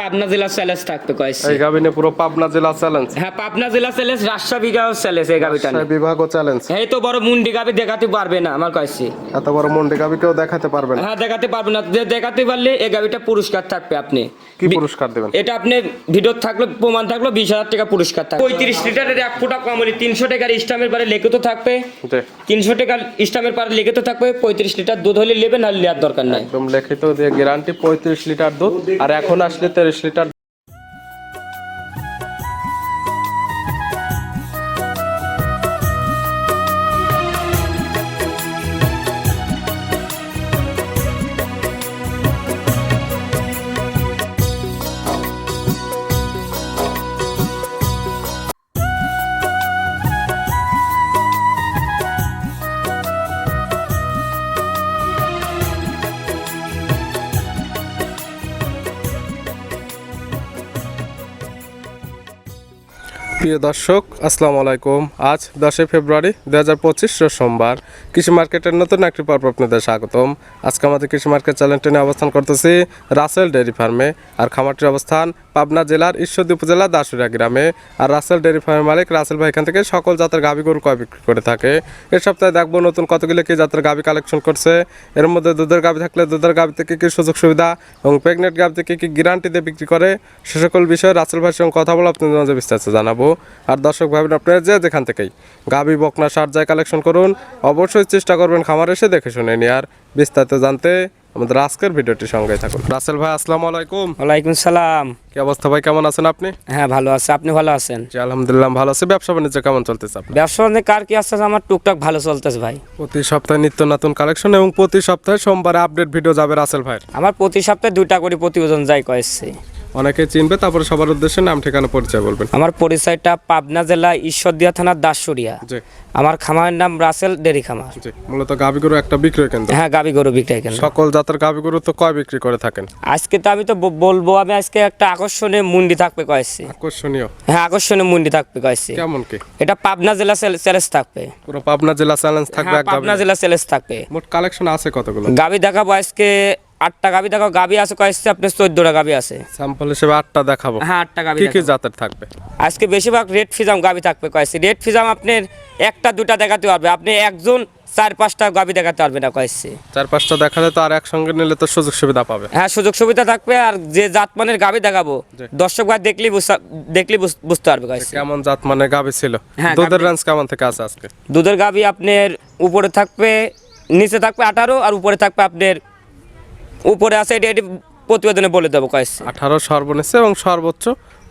পাবনা জেলা চ্যালেঞ্জ থাকবে কয়েছে। এই গাবিনে পুরো পাবনা জেলা চ্যালেঞ্জ হ্যাঁ পাবনা জেলা চ্যালেঞ্জ রাজশাহী বিঘাও চ্যালেঞ্জ এই গাবিটা। বিভাগ চ্যালেঞ্জ এই তো বড় মুন্ডি গাবি দেখাতে পারবে না আমার কয়েছে। এত বড় মন্ডি গাবি কেউ দেখাতে পারবে না। হ্যাঁ দেখাতে পারবে না। যে দেখাতে পারলে এই গাবিটা পুরস্কার থাকবে আপনি। কি পুরস্কার দেবেন? এটা আপনি ভিডিও থাকল প্রমাণ থাকল বিশ হাজার টাকা পুরস্কার থাকবে। পঁয়ত্রিশ লিটারের এক ফুটা কমলি তিনশো টাকার স্টামের পারে লিখিত থাকবে। জি তিনশো টাকার স্টামের পারে তো থাকবে পঁয়ত্রিশ লিটার দুধ হলে নেবেন আর নেওয়ার দরকার নাই। একদম লিখিত দিয়ে গ্যারান্টি পঁয়ত্রিশ লিটার দুধ আর এখন আসলে লিটার প্রিয় দর্শক, আসসালামু আলাইকুম। আজ দশই ফেব্রুয়ারি দু হাজার পঁচিশ সোমবার। কৃষি মার্কেটের নতুন একটি পর্ব আপনাদের স্বাগতম। আজকে আমাদের কৃষি মার্কেট চ্যানেলটি নিয়ে অবস্থান করতেছি রাসেল ডেয়ারি ফার্মে। আর খামারটির অবস্থান পাবনা জেলার ঈশ্বরদী উপজেলা দাসুরিয়া গ্রামে। আর রাসেল ডেয়ারি ফার্মের মালিক রাসেল ভাই এখান থেকে সকল জাতের গাভী গরু কয় বিক্রি করে থাকে। এ সপ্তাহে দেখব নতুন কতগুলো কি জাতের গাভী কালেকশন করছে। এর মধ্যে দুধের গাভী থাকলে দুধের গাভী থেকে কি সুযোগ সুবিধা এবং প্রেগনেন্ট গাভী থেকে কি গ্যারান্টি দিয়ে বিক্রি করে সে সকল বিষয়ে রাসেল ভাইয়ের সঙ্গে কথা বলে আপনাদের মাঝে বিস্তারিত জানাব। আর দর্শক ভাবেন আপনারা যে যেখান থেকেই গাভী, বকনা, সার যায় কালেকশন করুন, অবশ্যই চেষ্টা করবেন খামার এসে দেখে শুনে নিয়ে আর বিস্তারিত জানতে আমাদের আজকের ভিডিওটি সঙ্গে থাকুন। রাসেল ভাই আসসালামু আলাইকুম। ওয়ালাইকুম সালাম। কি অবস্থা ভাই কেমন আছেন আপনি? হ্যাঁ ভালো আছে। আপনি ভালো আছেন? জি আলহামদুলিল্লাহ ভালো আছে। ব্যবসা বাণিজ্য কেমন চলতেছে আপনার? ব্যবসা বাণিজ্য কার কি আসছে আমার টুকটাক ভালো চলতেছে ভাই। প্রতি সপ্তাহে নিত্য নতুন কালেকশন এবং প্রতি সপ্তাহে সোমবারে আপডেট ভিডিও যাবে রাসেল ভাই আমার প্রতি সপ্তাহে দুইটা করে প্রতিবেদন যাই কয়েছে। অনেকে চিনবে তারপরে সবার উদ্দেশ্যে নাম ঠিকানা পরিচয় বলবেন। আমার পরিচয়টা পাবনা জেলা ঈশ্বরদিয়া থানার দাসুরিয়া। জি। আমার খামারের নাম রাসেল ডেরি খামার। জি। মূলত গাভী গরু একটা বিক্রয় কেন্দ্র। হ্যাঁ গাবি গরু বিক্রয় কেন সকল জাতের গাভী গরু তো কয় বিক্রি করে থাকেন? আজকে তো আমি তো বলব আমি আজকে একটা আকর্ষণীয় মুন্ডি থাকবে কয়েছি। আকর্ষণীয়? হ্যাঁ আকর্ষণীয় মুন্ডি থাকবে কয়েছি। কেমন কি? এটা পাবনা জেলা চ্যালেঞ্জ থাকবে। পুরো পাবনা জেলা চ্যালেঞ্জ থাকবে হ্যাঁ পাবনা জেলা চ্যালেঞ্জ থাকবে। মোট কালেকশন আছে কতগুলো? গাবি দেখাবো আজকে আটটা গাবি দেখাবো গাবি আছে কয়েছে আপনার চোদ্দটা গাবি আছে। স্যাম্পল হিসেবে আটটা দেখাবো। হ্যাঁ আটটা গাবি কি কি জাতের থাকবে? আজকে বেশিরভাগ রেড ফিজাম গাবি থাকবে কয়েছে রেড ফিজাম আপনার একটা দুটা দেখাতে পারবে। আপনি একজন চার পাঁচটা গাবি দেখাতে পারবে না কয়েছে চার পাঁচটা দেখালে তো আর একসঙ্গে নিলে তো সুযোগ সুবিধা পাবে। হ্যাঁ সুযোগ সুবিধা থাকবে আর যে জাতমানের গাবি দেখাবো দর্শক ভাই দেখলেই বুঝতে- দেখলেই বুঝতে পারবে কয়েছে কেমন জাত মানে গাভী ছিল? হ্যাঁ, দুধের রেঞ্জ কেমন থেকে আছে আজকে? দুধের গাবি আপনার উপরে থাকবে নিচে থাকবে আঠারো আর উপরে থাকবে আপনার উপরে আছে এটি এটি প্রতিবেদনে বলে দেবো কয়েস। আঠারো সর্বনেশ এবং সর্বোচ্চ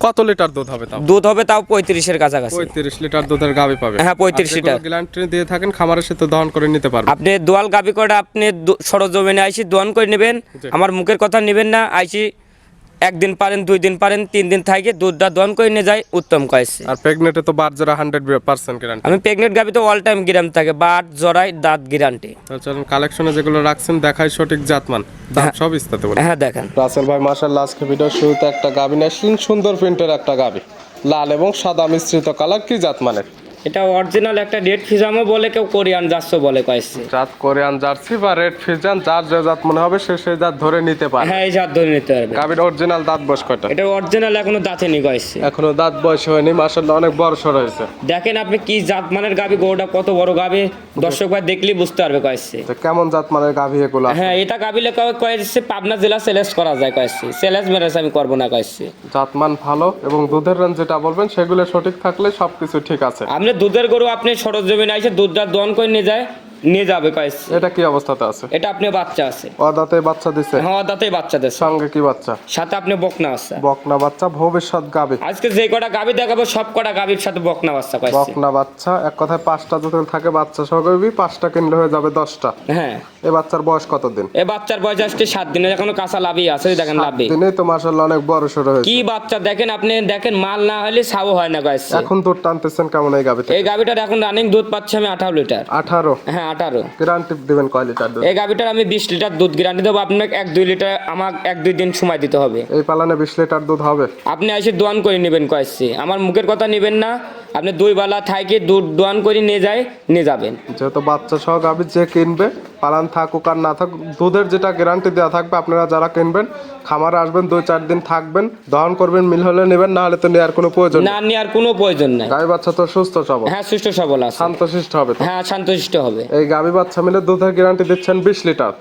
কত লিটার দুধ হবে তাও? দুধ হবে তাও পঁয়ত্রিশের কাছাকাছি। পঁয়ত্রিশ লিটার দুধের গাভী পাবে। হ্যাঁ, 35 লিটার। গ্যারান্টি দিয়ে থাকেন খামারের সাথে দহন করে নিতে পারবে। আপনি দোয়াল গাবি করে আপনি সরজমিনে আইসি দহন করে নেবেন। আমার মুখের কথা নেবেন না আইসি একদিন পারেন দুই দিন পারেন তিন দিন থাকে দুধটা দোয়ান করে নিয়ে যায় উত্তম কয়েছে। আর প্রেগনেটে তো বারজারা হান্ড্রেড পার্সেন্ট গ্যারান্টি আমি প্রেগনেন্ট গাবি তো অল টাইম গ্রাম থাকে বাট জরাই দাঁত গ্যারান্টি চলুন কালেকশনে যেগুলো রাখছেন দেখাই সঠিক জাতমান। দাম সব ইস্তাতে বলে। হ্যাঁ দেখেন। রাসেল ভাই মাসাল্লাহ আজকে ভিডিও শুরুতে একটা গাবি নিয়ে সুন্দর প্রিন্টের একটা গাবি লাল এবং সাদা মিশ্রিত কালার কি জাত মানের এটা অরিজিনাল একটা রেড ফিজামও বলে কেউ কোরিয়ান যাচ্ছ বলে কয়েছে জাত কোরিয়ান জার্সি বা রেড ফিজান যার যে জাত মনে হবে সে সেই জাত ধরে নিতে পারে। হ্যাঁ এই জাত ধরে নিতে পারবে। গাবির অরিজিনাল দাঁত বয়স কয়টা? এটা অরিজিনাল এখনও দাঁতে নি কয়েছে এখনও দাঁত বয়স হয়নি মাসাল্লাহ অনেক বড় সর হয়েছে। দেখেন আপনি কি জাত মানের গাবি গরুটা কত বড় গাবি দর্শক ভাই দেখলেই বুঝতে পারবে কয়েছে তো কেমন জাত মানের গাভি এগুলো হ্যাঁ এটা গাবিলে কয়েছে পাবনা জেলা সেলেস করা যায় কয়েছে সেলেস মেরেস আমি করব না কয়েছে জাত মান ভালো এবং দুধের রেঞ্জ যেটা বলবেন সেগুলো সঠিক থাকলে সবকিছু ঠিক আছে। আপনি দুধের গরু আপনি সরজমিনে এসে দুধটা দন করে নিয়ে যায় নিয়ে যাবে কয়েস। এটা কি অবস্থাতে আছে? এটা আপনি বাচ্চা আছে। অদাতে বাচ্চা দিছে? হ্যাঁ অদাতে বাচ্চা দিছে। সঙ্গে কি বাচ্চা? সাথে আপনি বকনা আছে। বকনা বাচ্চা ভবিষ্যৎ গাবি আজকে যে কটা গাবি দেখাবো সব কটা গাবির সাথে বকনা বাচ্চা কয়েছে। বকনা বাচ্চা এক কথায় পাঁচটা যখন থাকে বাচ্চা সহ গাবি পাঁচটা কিনলে হয়ে যাবে দশটা। হ্যাঁ। এই বাচ্চার বয়স কতদিন? এ বাচ্চার বয়স আসছে সাত দিনের এখনও কাঁচা লাভই আছে দেখেন লাভই। দিনেই তো মাসাল্লাহ অনেক বড় সড়ো হয়েছে। কি বাচ্চা দেখেন আপনি দেখেন মাল না হলে সাবও হয় না কয়েছে এখন দুধ টানতেছেন কেমন এই গাবিতে এই গাবিটার এখন রানিং দুধ পাচ্ছি আমি আঠারো লিটার। আঠারো? হ্যাঁ আঠারো। গ্যারান্টি দিবেন কয় লিটার দুধ? এই গাবিটার আমি বিশ লিটার দুধ গ্যারান্টি দেবো আপনাকে এক দুই লিটার আমাকে এক দুই দিন সময় দিতে হবে। এই পালানে বিশ লিটার দুধ হবে? আপনি এসে দোয়ান করে নেবেন কয়েছে আমার মুখের কথা নেবেন না আপনি দুই বেলা থাকি দুধ দোয়ান করে নিয়ে যায় নিয়ে যাবেন। যেহেতু বাচ্চা সহ গাভী যে কিনবে পালান থাকুক আর না থাকুক দুধের যেটা গ্যারান্টি দেওয়া থাকবে আপনারা যারা কিনবেন খামারে আসবেন দুই চার দিন থাকবেন দহন করবেন মিল হলে নেবেন না হলে তো নেওয়ার কোনো প্রয়োজন নেই। না নেওয়ার কোনো প্রয়োজন নাই। গাভী বাচ্চা তো সুস্থ সবল। হ্যাঁ সুস্থ সবল আছে। শান্তশিষ্ট হবে। হ্যাঁ শান্তশিষ্ট হবে। এই গাভী বাচ্চা মিলে দুধের গ্যারান্টি দিচ্ছেন বিশ লিটার।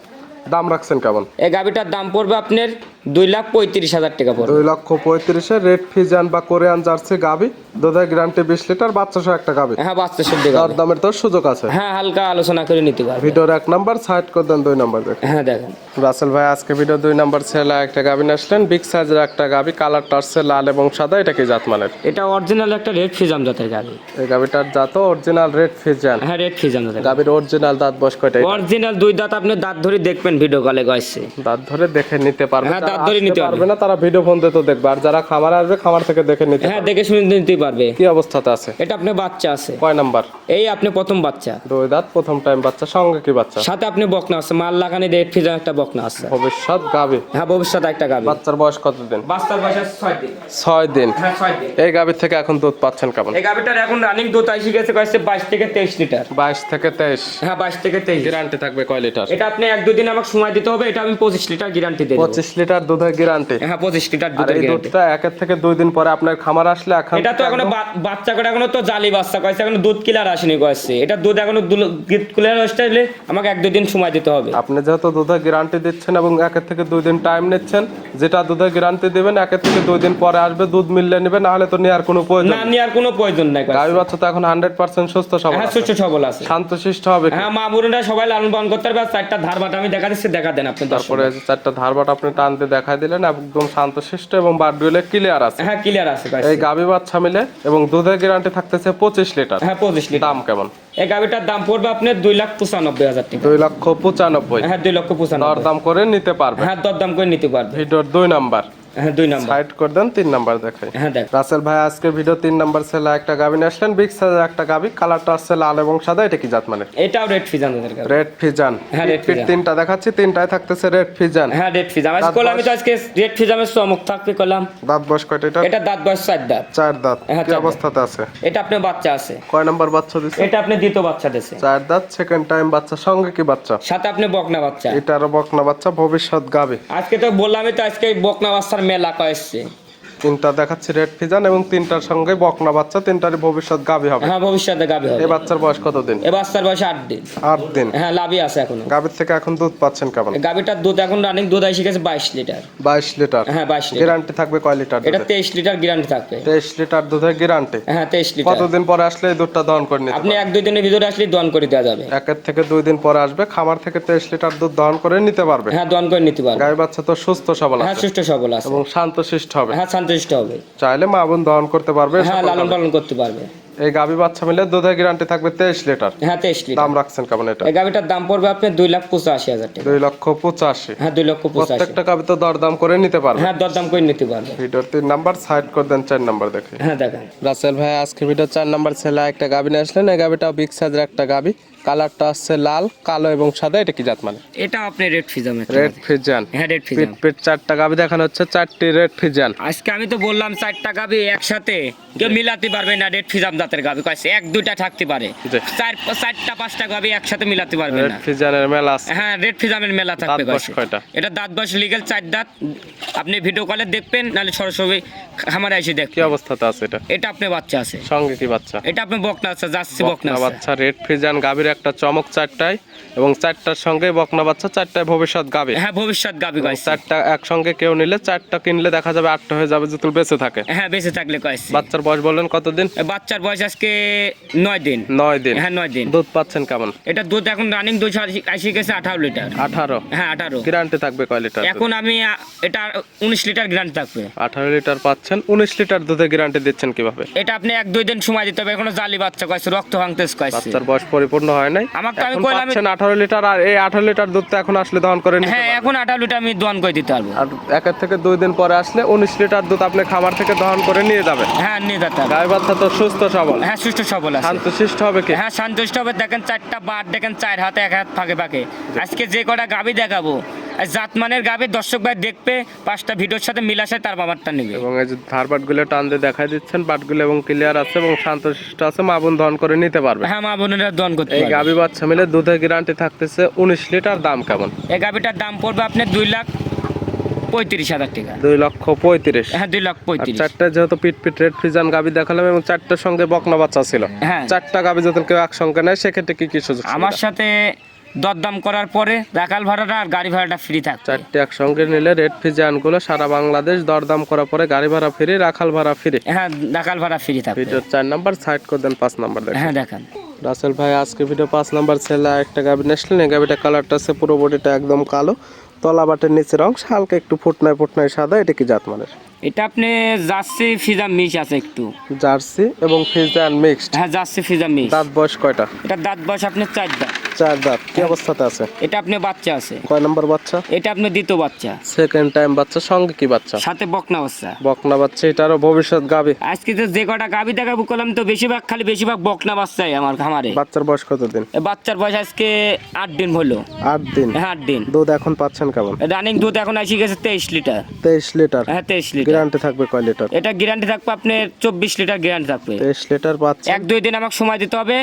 দাম রাখছেন কেমন? এই গাভিটার দাম পড়বে আপনার দুই লাখ পঁয়ত্রিশ হাজার টাকা পড়বে। দুই লক্ষ পঁয়ত্রিশে রেড ফিজান বা কোরিয়ান জার্সি গাভী দুধের গ্যারান্টি বিশ লিটার বাচ্চা একটা গাভী হ্যাঁ বাচ্চা শুদ্ধ দর দামের তো সুযোগ আছে। হ্যাঁ হালকা আলোচনা করে নিতে পারবে। ভিডিওর এক নাম্বার সাইড করে দেন দুই নাম্বার দেখে হ্যাঁ দেখেন। রাসেল ভাই আজকে ভিডিও দুই নাম্বার ছেলে একটা নিয়ে আসলেন। বিগ সাইজের একটা গাভী কালারটা আসছে লাল এবং সাদা। এটা কি জাতমানের? এটা অরিজিনাল একটা রেড ফিজাম জাতের গাভি এই গাভীটার জাত অরিজিনাল রেড ফিজান হ্যাঁ রেড ফিজাম জাতের গাভীর অরিজিনাল দাঁত বয়স কয়টা? অরিজিনাল দুই দাঁত আপনি দাঁত ধরে দেখবেন ভিডিও কলে গেছে দাঁত ধরে দেখে নিতে পারবে। হ্যাঁ, ধরে নিতে পারবে। না তারা ভিডিও ফোন তো দেখবে। আর যারা খামারে আসবে খামার থেকে দেখে নিতে হ্যাঁ দেখে শুনে নিতে পারবে। কি অবস্থাতে আছে? এটা আপনার বাচ্চা আছে। কয় নাম্বার? এই আপনি প্রথম বাচ্চা। দুই দাঁত প্রথম টাইম বাচ্চা সঙ্গে কি বাচ্চা? সাথে আপনি বকনা আছে মাল লাগানি রেড ফিজাম একটা বকনা আছে। ভবিষ্যৎ গাভী হ্যাঁ ভবিষ্যতে একটা গাভি বাচ্চার বয়স কত দিন বাচ্চার বয়স আছে ছয় দিন। ছয় দিন। হ্যাঁ ছয় দিন। এই গাভীর থেকে এখন দুধ পাচ্ছেন কেমন? এই গাভিটার এখন রানিং দুধ আইসি গেছে কয়েছে বাইশ থেকে তেইশ লিটার। বাইশ থেকে তেইশ। হ্যাঁ বাইশ থেকে তেইশ। গ্যারান্টি থাকবে কয় লিটার? এটা আপনি এক দুদিন আমাকে সময় দিতে হবে এটা আমি পঁচিশ লিটার গ্যারান্টি দেবো। পঁচিশ লিটার দুধের গ্যারান্টি হ্যাঁ পঁচিশ লিটার দুধের গ্যারান্টি দুধটা একের থেকে দুই দিন পরে আপনার খামার আসলে এখন এটা তো এখনও বাচ্চা করে এখনও তো জালি বাচ্চা কয়েছে এখনও দুধ কিলার আসেনি কয়েছে। এটা দুধ এখনও কিলার আমাকে এক দুই দিন সময় দিতে হবে। আপনি যেহেতু দুধের গ্যারান্টি দিচ্ছেন এবং থেকে দুই দিন টাইম নিচ্ছেন যেটা দুধের গ্যারান্টি দিবেন থেকে দুই দিন পরে আসবে দুধ মিললে নেবে না হলে তো নেওয়ার কোনো প্রয়োজন না নেওয়ার কোনো প্রয়োজন নাই। গাভী বাচ্চা তো এখন হান্ড্রেড পার্সেন্ট সুস্থ সবল হ্যাঁ। সুস্থ সবল আছে। শান্তশিষ্ট হবে হ্যাঁ মা বোনেরা সবাই লালন পালন করতে পারবে চারটা ধার বাটা আমি দেখা দিচ্ছি দেখা দেন আপনি তারপরে চারটা ধারবাট আপনি টানতে দেখাই দিলেন একদম শান্তশিষ্ট এবং বারডুয়েলে ক্লিয়ার আছে। হ্যাঁ ক্লিয়ার আছে এই গাবি বাচ্চা মিলে এবং দুধের গ্যারান্টি থাকতেছে পঁচিশ লিটার। হ্যাঁ পঁচিশ লিটার। দাম কেমন? এই গাবিটার দাম পড়বে আপনি দুই লাখ পঁচানব্বই হাজার টাকা। দুই লক্ষ পঁচানব্বই। হ্যাঁ দুই লক্ষ দর পঁচানব্বই। দাম করে নিতে পারবে। হ্যাঁ দর দাম করে নিতে পারবে। ভিডিওর দুই নাম্বার। হ্যাঁ দুই নাম্বার। সাইড করে দেন তিন নাম্বার দেখাই। হ্যাঁ দেখ। রাসেল ভাই আজকে ভিডিও তিন নাম্বার ছেলে একটা গাভী নিয়ে আসলেন বিগ সাইজের একটা গাভী কালারটা আসছে লাল এবং সাদা এটা কি জাত মানে এটাও রেড ফিজান রেড ফিজান হ্যাঁ, red ফিজান। তিনটা দেখাচ্ছি তিনটায় থাকতেছে রেড ফিজান হ্যাঁ রেড ফিজাম আজকে আমি তো আজকে রেড ফিজামের চমক থাকবে করলাম দাঁত বয়স কয়টা এটা? এটা দাঁত বয়স চার দাঁত। চার দাঁত। হ্যাঁ, কি অবস্থাতে আছে? এটা আপনার বাচ্চা আছে। কয় নাম্বার বাচ্চা এটা আপনি দ্বিতীয় বাচ্চা চার দাঁত সেকেন্ড টাইম বাচ্চা সঙ্গে কি বাচ্চা? সাথে আপনি বকনা বাচ্চা। এটারও বকনা বাচ্চা ভবিষ্যৎ গাবে। আজকে তো বললামই তো আজকে বকনা বাচ্চার মেলা কয়েছে। তিনটা দেখাচ্ছি রেড ফিজান এবং তিনটার সঙ্গে বকনা বাচ্চা তিনটার ভবিষ্যৎ গাবে হবে। হ্যাঁ ভবিষ্যতে গাবি হবে। এই বাচ্চার বয়স কত দিন? এ বাচ্চার বয়স আট দিন। আট দিন। হ্যাঁ লাভই আছে এখনও। গাভীর থেকে এখন দুধ পাচ্ছেন কেমন? এই গাভিটার দুধ এখন রানিং দুধ এসে গেছে বাইশ লিটার। বাইশ লিটার। হ্যাঁ বাইশ লিটার। গ্যারান্টি থাকবে কয় লিটার এটা তেইশ লিটার গ্যারান্টি থাকবে। তেইশ লিটার দুধের গ্যারান্টি হ্যাঁ তেইশ লিটার। কতদিন পরে আসলে এই দুধটা দহন করে নিতে আপনি এক দুই দিনের ভিতরে আসলে দোয়ান করে দেওয়া যাবে। একের থেকে দুই দিন পরে আসবে খামার থেকে তেইশ লিটার দুধ দহন করে নিতে পারবে। হ্যাঁ দোয়ান করে নিতে পারবে। গাই বাচ্চা তো সুস্থ সবল আছে। হ্যাঁ সুস্থ সবল আছে। এবং শান্তশিষ্ট হবে। হ্যাঁ শান্তশিষ্ট হবে। চাইলে মা বোন দহন করতে পারবে হ্যাঁ লালন পালন করতে পারবে। এই গাভী বাচ্চা মিলে দুধের গ্যারান্টি থাকবে তেইশ লিটার। হ্যাঁ তেইশ লিটার। দাম রাখছেন কেমন এটা? এই গাভিটার দাম পড়বে আপনার দুই লাখ পঁচাশি হাজার টাকা। দুই লক্ষ পঁচাশি। হ্যাঁ দুই লক্ষ পঁচাশি। প্রত্যেকটা গাভী তো দরদাম করে নিতে পারবে। হ্যাঁ দরদাম করে নিতে পারবে। ভিডিওর তিন নাম্বার সাইড করে দেন চার নাম্বার দেখে। হ্যাঁ দেখেন। রাসেল ভাই আজকে ভিডিও চার নাম্বার ছেলে একটা গাভী নিয়ে আসলেন। এই গাভীটাও বিগ সাইজের একটা গাভী। কালারটা আসছে লাল কালো এবং সাদা এটা কি জাত মানে? এটা আপনি রেড ফিজাম রেড ফিজান হ্যাঁ রেড পিট ফিজাম। পিট চারটা গাভী দেখানো হচ্ছে চারটি রেড ফিজান আজকে আমি তো বললাম চারটা গাবি একসাথে কেউ মিলাতে পারবে না রেড ফিজাম জাতের গাবি। কয়েছে এক দুইটা থাকতে পারে। চার চারটা পাঁচটা গাবি একসাথে মিলাতে পারবে না। রেড ফিজানের মেলা আছে। হ্যাঁ রেড ফিজামের মেলা থাকবে? এটা দাঁত বয়স লিগেল চার দাঁত। আপনি ভিডিও কলে দেখবেন নাহলে সরাসরি খামারে এসে কি দেখবেন অবস্থাতে আছে এটা? এটা আপনি বাচ্চা আছে। সঙ্গে কি বাচ্চা? এটা আপনি বকনা আছে যাচ্ছে বকনা বাচ্চা রেড ফিজান গাভীর একটা চমক চারটায় এবং চারটার সঙ্গে বকনা বাচ্চা চারটায় ভবিষ্যৎ গাভী হ্যাঁ ভবিষ্যৎ গাবি কয়েছে। চারটা একসঙ্গে কেউ নিলে চারটা কিনলে দেখা যাবে আটটা হয়ে যাবে যদি বেঁচে থাকে। হ্যাঁ বেঁচে থাকলে কয়েছে। বাচ্চার বয়স বললেন কতদিন? বাচ্চার বয়স আজকে নয় দিন। নয় দিন। হ্যাঁ নয় দিন। দুধ পাচ্ছেন কেমন? এটা দুধ এখন রানিং দুধ আসি গেছে আঠারো লিটার। আঠারো? হ্যাঁ আঠারো। গ্যারান্টি থাকবে কয় লিটার এখন আমি এটা উনিশ লিটার গ্রান্ট থাকবে। আঠারো লিটার পাচ্ছেন উনিশ লিটার দুধে গ্যারান্টি দিচ্ছেন কীভাবে? এটা আপনি এক দুই দিন সময় দিতে হবে এখনও জালি বাচ্চা কয়েছে রক্ত ভাঙতেস কয়েছে। বাচ্চার বয়স পরিপূর্ণ হয় নাই? আমাকে তো আমি কইলাম- পাচ্ছেন আঠারো লিটার আর এই আঠারো লিটার দুধ তো এখন আসলে দহন করে নিতে হ্যাঁ এখন আঠারো লিটার আমি দহন করে দিতে পারব। আর একের থেকে দুই দিন পরে আসলে উনিশ লিটার দুধ আপনি খামার থেকে দহন করে নিয়ে যাবেন। হ্যাঁ নিয়ে যেতে হবে। গায়ে বাচ্চা তো সুস্থ সবল। হ্যাঁ সুস্থ সবল আছে। শান্তশিষ্ট হবে কি? হ্যাঁ সন্তুষ্ট হবে। দেখেন চারটা বার দেখেন চার হাতে এক হাত ফাঁকে ফাঁকে। আজকে যে কটা গাবি দেখাবো জাতমানের গাবে দর্শক ভাই দেখবে পাঁচটা ভিডিওর সাথে মিলাসে তার বাবারটা নেবে। এবং এই যে ধার বাটগুলো টান দিয়ে দেখাই দিচ্ছেন বাটগুলো এবং ক্লিয়ার আছে এবং শান্তশিষ্ট আছে মা বোন দহন করে নিতে পারবে। হ্যাঁ মা বোনেরা দন করতে এই গাবি বাচ্চা মিলে দুধের গ্যারান্টি থাকতেছে উনিশ লিটার দাম কেমন? এই গাবিটার দাম পড়বে আপনার দুই লাখ পঁয়ত্রিশ হাজার টাকা। দুই লক্ষ পঁয়ত্রিশ। হ্যাঁ দুই লাখ আর পঁয়ত্রিশ চারটা যেহেতু পিট পিট রেড ফ্রিজান গাবি দেখালাম এবং চারটার সঙ্গে বকনা বাচ্চা ছিল। হ্যাঁ। চারটা গাবি যদি কেউ একসঙ্গে নেয় সেক্ষেত্রে কি কি সুযোগ আমার সাথে দরদাম করার পরে রাখাল ভাড়াটা আর গাড়ি ভাড়াটা ফ্রি থাকবে। চারটে একসঙ্গে নিলে রেড ফ্রিজানগুলো সারা বাংলাদেশ দরদাম করার পরে গাড়ি ভাড়া ফ্রি রাখাল ভাড়া ফ্রি হ্যাঁ রাখাল ভাড়া ফ্রি থাকবে। ভিডিওর চার নাম্বার সাইড করে দেন পাঁচ নাম্বার দেখেন। হ্যাঁ দেখেন। রাসেল ভাই আজকে ভিডিও পাঁচ নাম্বার ছেলে একটা গাবি নিয়েছিলেন এই গাবিটা কালারটা আছে পুরো বডিটা একদম কালো। তলা বাটের নিচের অংশ হালকা একটু ফুটনায় ফুটনায় সাদা এটা কি জাতমানের? এটা আপনি জার্সি ফিজা মিশ আছে একটু। জার্সি এবং ফ্রিজান মিক্সড হ্যাঁ জার্সি ফিজা মিশ। দাঁত বয়স কয়টা? এটা দাঁত বয়স আপনার চার দাঁত। চার দাঁত। কি অবস্থাতে আছে? এটা আপনি বাচ্চা আছে। কয় নম্বর বাচ্চা? এটা আপনি দ্বিতীয় বাচ্চা। সেকেন্ড টাইম বাচ্চা সঙ্গে কি বাচ্চা? সাথে বকনা বাচ্চা। বকনা বাচ্চা এটারও ভবিষ্যৎ গাবি। আজকে তো যে কটা গাবি দেখাবো করলাম তো বেশিরভাগ খালি বেশিরভাগ বকনা বাচ্চাই আমার খামারে। বাচ্চার বয়স কতদিন? এ বাচ্চার বয়স আজকে আট দিন হলো। আট দিন? হ্যাঁ আট দিন। দুধ এখন পাচ্ছেন কেমন? রানিং দুধ এখন আসি গেছে তেইশ লিটার। তেইশ লিটার। হ্যাঁ তেইশ লিটার। গ্যারান্টি থাকবে কয় লিটার? এটা গ্যারান্টি থাকবে আপনার চব্বিশ লিটার গ্যারান্টি থাকবে। তেইশ লিটার পাচ্ছেন। এক দুই দিন আমাকে সময় দিতে হবে।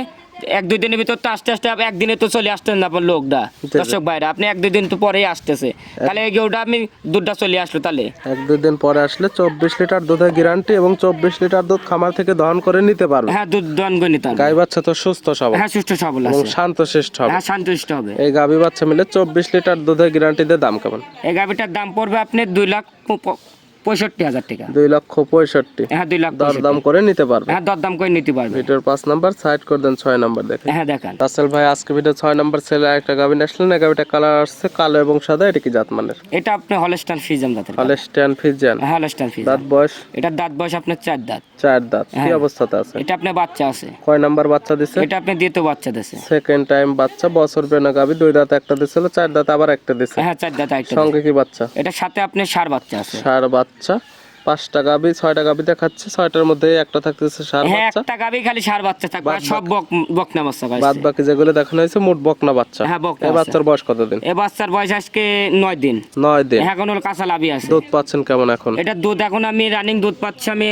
এক দুই দিনের ভিতর তো আস্তে আস্তে একদিনে তো চলে আসতেন না আপনার লোকটা। দর্শক ভাইরা আপনি এক দুই দিন তো পরেই আসতেছে। তাহলে এই গেউটা আমি দুধটা চলে আসলো তাহলে। এক দুই দিন পরে আসলে চব্বিশ লিটার দুধের গ্যারান্টি এবং চব্বিশ লিটার দুধ খামার থেকে দহন করে নিতে পারবে। হ্যাঁ দুধ দন করে নিতাম গাই বাচ্চা তো সুস্থ সবল। হ্যাঁ সুস্থ সবল এবং আছে। শান্তশিষ্ট হবে। হ্যাঁ সন্তুষ্ট হবে। এই গাবি বাচ্চা মিলে চব্বিশ লিটার দুধের গ্যারান্টিতে দাম কেমন? এই গাভিটার দাম পড়বে আপনি দুই লাখ পঁয়ষট্টি হাজার টাকা। দুই লক্ষ পঁয়ষট্টি। হ্যাঁ দুই লাখ দর দাম করে নিতে পারবে। হ্যাঁ দরদাম করে নিতে পারবে। ভিডিওর পাঁচ নাম্বার সাইড করে দেন ছয় নাম্বার দেখে। হ্যাঁ দেখান। রাসেল ভাই আজকে ভিডিও ছয় নাম্বার ছেলে একটা গাবি আসলেন। গাবিটা কালার আসছে কালো এবং সাদা এটা কি জাত মানের এটা আপনি হলস্টান ফিজাম দাঁতের হলে স্ট্যান্ড ফিজিয়ান হ্যাঁ হলস্টান ফিজাম দাঁত বয়স? এটার দাঁত বয়স আপনার চার দাঁত। চার দাঁত। কি হ্যাঁ। অবস্থাতে আছে? এটা আপনার বাচ্চা আছে। কয় নাম্বার বাচ্চা দিছে? এটা আপনি দ্বিতীয় বাচ্চা দিছে। সেকেন্ড টাইম বাচ্চা বছর বেনা গাবি দুই দাঁত একটা দিছিল চার দাঁত আবার একটা দিছে। হ্যাঁ চার দাঁত একটা সঙ্গে কি বাচ্চা? এটার সাথে আপনি সার বাচ্চা আছে। সার বাচ্চা পাঁচটা গাবি ছয়টা গাবি দেখাচ্ছে ছয়টার মধ্যে একটা থাকতেছে সার হ্যাঁ বাচ্চা। একটা গাবি খালি সার বাচ্চা থাকবে সব বক বকনা বাচ্চা বাদ বাকি যেগুলো দেখানো হয়েছে মোট বকনা বাচ্চা। হ্যাঁ, বকনা এই বাচ্চা। বাচ্চার বয়স কতদিন? এ বাচ্চার বয়স আজকে নয় দিন। নয় দিন। এখন হলো কাঁচা লাভি আছে। দুধ পাচ্ছেন কেমন এখন? এটা দুধ এখন আমি রানিং দুধ পাচ্ছি আমি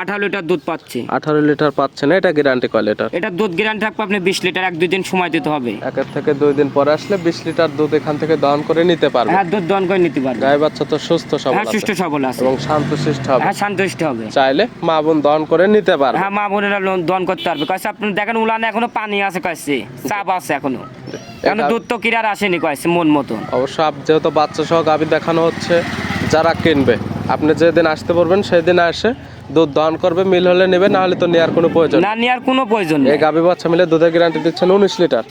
আঠারো লিটার দুধ পাচ্ছি। আঠারো লিটার পাচ্ছেন এটা গ্যারান্টি কয় লিটার? এটা দুধ গ্যারান্টি থাকবে আপনি বিশ লিটার এক দুই দিন সময় দিতে হবে। একের থেকে দুই দিন পরে আসলে বিশ লিটার দুধ এখান থেকে দহন করে নিতে পারবে। হ্যাঁ দুধ দন করে নিতে পারবে। গায়ে বাচ্চা তো সুস্থ সবল হ্যাঁ সুস্থ সবল আছে। এবং শান্তশিষ্ট হবে। হ্যাঁ সন্তুষ্ট হবে। চাইলে মা বোন দহন করে নিতে পারবে। হ্যাঁ মা বোনেরা দন করতে পারবে। কয়েছে আপনি দেখেন উলানে এখনও পানি আছে কয়েছে। চাপ আছে এখনও। এখন দুধ তো কিরার আসেনি কয়েছে মন মতন। অবশ্য যেহেতু বাচ্চা সহ গাভি দেখানো হচ্ছে যারা কিনবে আপনি যেদিন আসতে পারবেন সেদিন এসে দুধ দহন করবে মিল হলে নেবে না হলে তো নেওয়ার কোনো প্রয়োজন না নেওয়ার কোনো প্রয়োজন এই নেই। গাভি বাচ্চা মিলে দুধের গ্যারান্টি দিচ্ছেন উনিশ লিটার।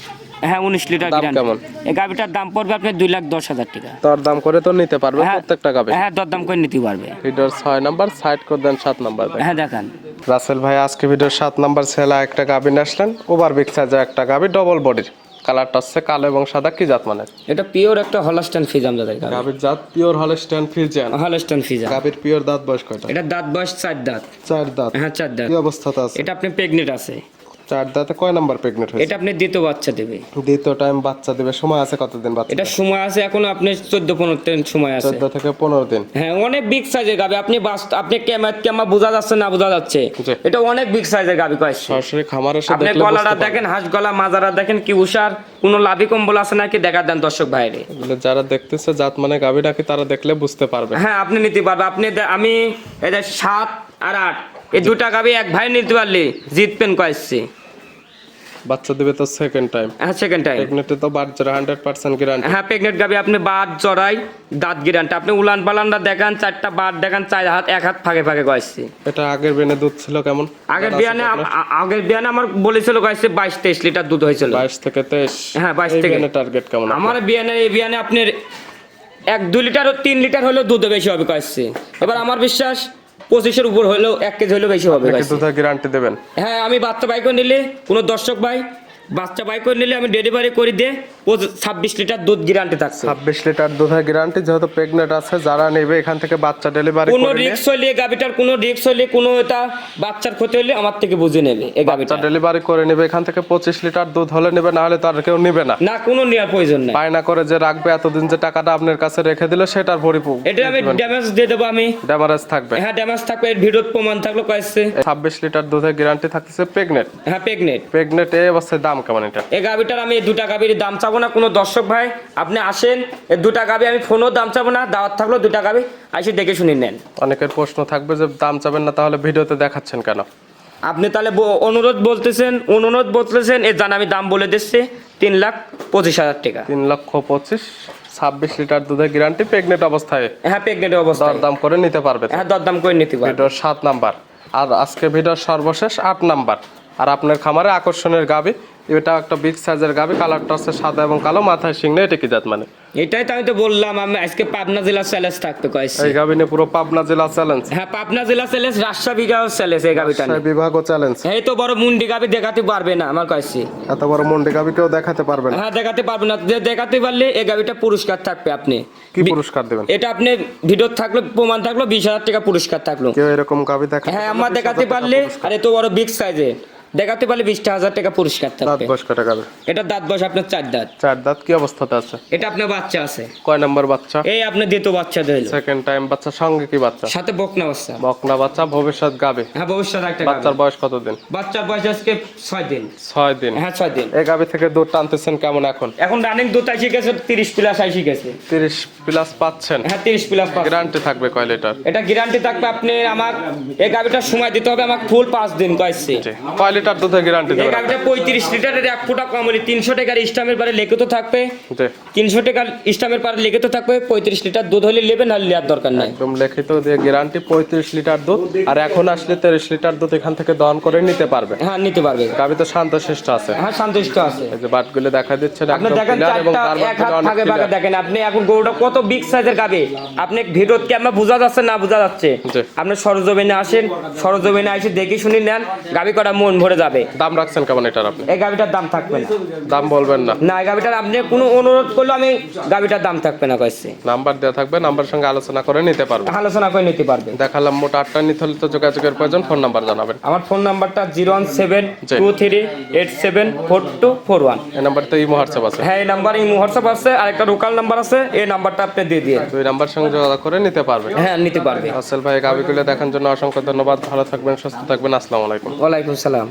হ্যাঁ উনিশ লিটার দাম কেমন? এই গাভিটার দাম পড়বে আপনার দুই লাখ দশ হাজার টাকা। দর দাম করে তো নিতে পারবে হ্যাঁ। প্রত্যেকটা গাভি। হ্যাঁ দর দাম করে নিতে পারবে। ভিডিওর ছয় নাম্বার সাইড করে দেন সাত নাম্বার দেন। হ্যাঁ দেখান। রাসেল ভাই আজকে ভিডিওর সাত নাম্বার ছেলে একটা গাভি নিয়ে আসলেন ওভার বিগ সাইজের একটা গাভি ডবল বডির কালারটা হচ্ছে কালো এবং সাদা কি জাত মানে? এটা পিওর একটা হলস্টান ফিজাম দাদা গাবির জাত pure Holstein Friesian. Holstein Friesian. গাবির pure দাঁত বয়স কয়টা? এটা দাঁত বয়স চার দাঁত। চার দাঁত। হ্যাঁ চার দাঁত। কি অবস্থাতে আছে? এটা আপনি প্রেগনেন্ট আছে। চার দাঁতে কয় নাম্বার প্রেগনেন্ট হয়েছে? এটা আপনি দ্বিতীয় বাচ্চা দেবে। দ্বিতীয় টাইম বাচ্চা দিবে। সময় আছে কতদিন বাচ্চা এটা সময় আছে এখন আপনার চোদ্দ পনেরো দিন সময় আছে। চোদ্দ থেকে পনেরো দিন। হ্যাঁ অনেক বিগ সাইজের গাবি। আপনি বাস- আপনি ক্যামেরা ক্যামেরা বোঝা যাচ্ছে না বোঝা যাচ্ছে? এটা অনেক বিগ সাইজের গাবি সরাসরি খামার এসে আপনি গলাটা দেখেন হাঁস গলা মাজারা দেখেন কি উষার কোনো লাভি কম্বল আছে নাকি দেখা দেন দর্শক বাইরে যারা দেখতেছে জাত মানে ডাকি তারা দেখলে বুঝতে পারবে। হ্যাঁ আপনি নিতে পারবেন আপনি আমি এটা সাত আর আট এই দুটা গাবি এক ভাই নিতে পারলে জিতবেন কয়েছে বাচ্চা দিবে তো সেকেন্ড টাইম হ্যাঁ সেকেন্ড টাইম প্রেগনেন্টে তো বাদ হান্ড্রেড পার্সেন্ট গ্যারান্টি হ্যাঁ প্রেগনেন্ট গাবি আপনি বাদ জড়াই দাঁত গিরানটা আপনি উলান পালানটা দেখান চারটা বাদ দেখান চার হাত এক হাত ফাঁকে ফাঁকে কয়েছে। এটা আগের বেনে দুধ ছিল কেমন? আগের বিয়ানে আগের বিয়ানে আমার বলেছিল কয়েছে বাইশ তেইশ লিটার দুধ হয়েছিল। বাইশ থেকে তেইশ। হ্যাঁ, 22 থেকে। টার্গেট কেমন আমার বিয়ানে এই বিয়ানে আপনার এক দুই লিটার ও তিন লিটার হলেও দুধ বেশি হবে কয়েছে। এবার আমার বিশ্বাস পঁচিশের উপর হলেও এক কেজি হলেও বেশি হবে দুধের গ্যারান্টি দেবেন। হ্যাঁ আমি বাচ্চা বাই করে নিলে কোনো দর্শক ভাই বাচ্চা বাই করে নিলে আমি ডেলিভারি করে দিয়ে ছাব্বিশ লিটার দুধ গ্যারান্টি থাকছে। ছাব্বিশ লিটার দুধের গ্যারান্টি যেহেতু প্রেগনেন্ট আছে যারা নেবে এখান থেকে বাচ্চা ডেলিভারি কোনো রিক্স হইলে গাবিটার কোনো রিক্স হইলে কোনো এটা বাচ্চার ক্ষতি হইলে আমার থেকে বুঝে নেবে এই গাবিটা ডেলিভারি করে নেবে এখান থেকে পঁচিশ লিটার দুধ হলে নেবে না হলে তার কেউ নেবে না। না কোনো নেওয়ার প্রয়োজন নাই। বায়না করে যে রাখবে এতদিন যে টাকাটা আপনার কাছে রেখে দিল সেটার পরিপূর্ণ এটা আমি ড্যামেজ দিয়ে দেবো আমি। ড্যামারেজ থাকবে। হ্যাঁ ড্যামেজ থাকবে এর ভিডিওর প্রমাণ থাকল কয়েছে। ছাব্বিশ লিটার দুধের গ্যারান্টি থাকতেছে প্রেগনেন্ট হ্যাঁ প্রেগনেন্ট প্রেগনেন্ট এই অবস্থায় দাম কেমন এটা? এই গাবিটার আমি দুটা গাবির দাম চাবো না কোনো দর্শক ভাই আপনি আসেন দুটা গাবি আমি ফোনও দাম চাবো না দাওয়াত থাকল দুটা গাবি আসি দেখে শুনে নেন। অনেকের প্রশ্ন থাকবে যে দাম চাবেন না তাহলে ভিডিওতে দেখাচ্ছেন কেন? আপনি তাহলে অনুরোধ বলতেছেন অনুরোধ বলতেছেন এর জান আমি দাম বলে দিচ্ছি তিন লাখ পঁচিশ হাজার টাকা। তিন লক্ষ পঁচিশ ছাব্বিশ লিটার দুধের গ্যারান্টি প্রেগনেন্ট অবস্থায়। হ্যাঁ প্রেগনেন্ট অবস্থা দরদাম করে নিতে পারবে হ্যাঁ দরদাম করে নিতে পারবে। ভিডিওর সাত নাম্বার। আর আজকে ভিডিওর সর্বশেষ আট নাম্বার। আর আপনার খামারে আকর্ষণের গাবি এটা একটা বিগ সাইজের গাবি কালারটা হচ্ছে সাদা এবং কালো মাথায় সিংনে এটা কি জাত মানে? এটাই তো আমি তো বললাম আমি আজকে পাবনা জেলা চ্যালেঞ্জ থাকতে কয়েছি। এই গাবি নিয়ে পুরো পাবনা জেলা চ্যালেঞ্জ হ্যাঁ পাবনা জেলা চ্যালেঞ্জ রাজশাহী বিঘা চ্যালেঞ্জ এই গাবিটা নিয়ে। বিভাগ চ্যালেঞ্জ এই তো বড় মুন্ডি গাবি দেখাতে পারবে না আমার কয়েছি। এত বড় মন্ডি গাবি কেউ দেখাতে পারবেন হ্যাঁ দেখাতে পারবে না যে দেখাতে পারলে এই গাবিটা পুরস্কার থাকবে আপনি। কি পুরস্কার দেবেন? এটা আপনি ভিডিও থাকল প্রমাণ থাকল বিশ হাজার টাকা পুরস্কার থাকল। কেউ এরকম গাবি দেখা হ্যাঁ আমার দেখাতে পারলে আর এত বড় বিগ সাইজে দেখাতে পারলে বিশটা হাজার টাকা পুরস্কার দাঁত বয়স কটা গাবি এটা দাঁত বয়স আপনার চার দাঁত। চার দাঁত কি অবস্থাতে আছে? এটা আপনার বাচ্চা আছে। কয় নম্বর বাচ্চা? এই আপনার দ্বিতীয় বাচ্চা দিল সেকেন্ড টাইম বাচ্চা সঙ্গে কি বাচ্চা? সাথে বকনা বাচ্চা। বকনা বাচ্চা ভবিষ্যৎ গাবে। হ্যাঁ ভবিষ্যৎ একটা বাচ্চার। বয়স কতদিন? বাচ্চার বয়স আজকে ছয় দিন। ছয় দিন। হ্যাঁ ছয় দিন। এই গাবি থেকে দুধ টানতেছেন কেমন এখন? এখন রানিং দুধ আইসি গেছে তিরিশ প্লাস আইসি গেছে। তিরিশ প্লাস পাচ্ছেন। হ্যাঁ তিরিশ প্লাস গ্যারান্টি থাকবে কয় লিটার এটা গ্যারান্টি থাকবে আপনি আমার এই গাভিটার সময় দিতে হবে আমাকে ফুল পাঁচ দিন কয়েছে কয় লিটার দুধের গ্যারান্টি দেবেন গাভিটা পঁয়ত্রিশ লিটারের এক ফুটা কম হলে তিনশো টাকার স্টামের পারে লিখিত থাকবে। জি। তিনশো টাকার স্টামের পারে লিখিত থাকবে পঁয়ত্রিশ লিটার দুধ হলে নেবেন আর নেওয়ার দরকার নাই। একদম লিখিত দিয়ে গ্যারান্টি পঁয়ত্রিশ লিটার দুধ আর এখন আসলে তিরিশ লিটার দুধ এখান থেকে দহন করে নিতে পারবে। হ্যাঁ নিতে পারবে। গাবি তো শান্ত শিষ্ট আছে। হ্যাঁ সন্তুষ্ট আছে। এই যে বাটগুলো দেখা দিচ্ছেন আপনি দেখেন চারটা এক হাত clear। বাঘা দেখেন আপনি এখন গরুটা কত বিগ সাইজের গাবে আপনি ভিডিওত কি আমার বোঝা যাচ্ছে না বোঝা যাচ্ছে। আপনি সরজমিনে আসেন সরজমিনে এসে দেখে শুনে নেন গাবি কটা মন ভরে যাবে। দাম রাখছেন কেমন এটার আপনি? এই গাবিটার দাম থাকবে না। দাম বলবেন না। না এই গাবিটার আপনি কোনো অনুরোধ করলে আমি গাবিটার দাম থাকবে না কয়েছে নাম্বার দেওয়া থাকবে নাম্বার সঙ্গে আলোচনা করে নিতে পারবে আলোচনা করে নিতে পারবে দেখালাম মোট আটটা নিতে হলে তো যোগাযোগের প্রয়োজন ফোন নাম্বার জানাবেন। আমার ফোন নাম্বারটা zero one seven. Two three eight seven four two four one. এই নাম্বার তো ইমো হোয়াটসঅ্যাপ আছে। হ্যাঁ এই নাম্বার এই হোয়াটসঅ্যাপ আছে আর একটা লোকাল নাম্বার আছে এই নাম্বারটা আপনি দিয়ে দিয়ে দুই নাম্বার সঙ্গে যোগাযোগ করে নিতে পারবে হ্যাঁ নিতে পারবে। আসল ভাই গাবিগুলো দেখার জন্য অসংখ্য ধন্যবাদ। ভালো থাকবেন সুস্থ থাকবেন। আসসালামু আলাইকুম। ওয়ালাইকুম সালাম।